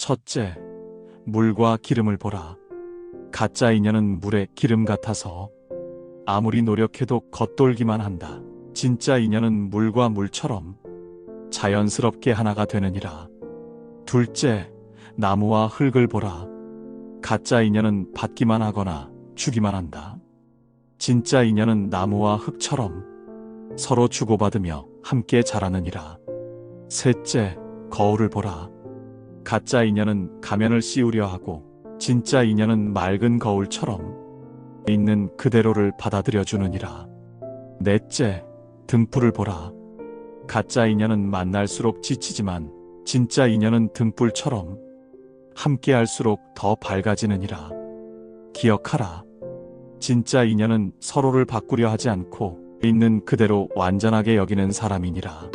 첫째, 물과 기름을 보라. 가짜 인연은 물에 기름 같아서 아무리 노력해도 겉돌기만 한다. 진짜 인연은 물과 물처럼 자연스럽게 하나가 되느니라. 둘째, 나무와 흙을 보라. 가짜 인연은 받기만 하거나 주기만 한다. 진짜 인연은 나무와 흙처럼 서로 주고받으며 함께 자라느니라. 셋째, 거울을 보라. 가짜 인연은 가면을 씌우려 하고 진짜 인연은 맑은 거울처럼 있는 그대로를 받아들여 주느니라. 넷째, 등불을 보라. 가짜 인연은 만날수록 지치지만 진짜 인연은 등불처럼 함께할수록 더 밝아지느니라. 기억하라. 진짜 인연은 서로를 바꾸려 하지 않고 있는 그대로 완전하게 여기는 사람이니라.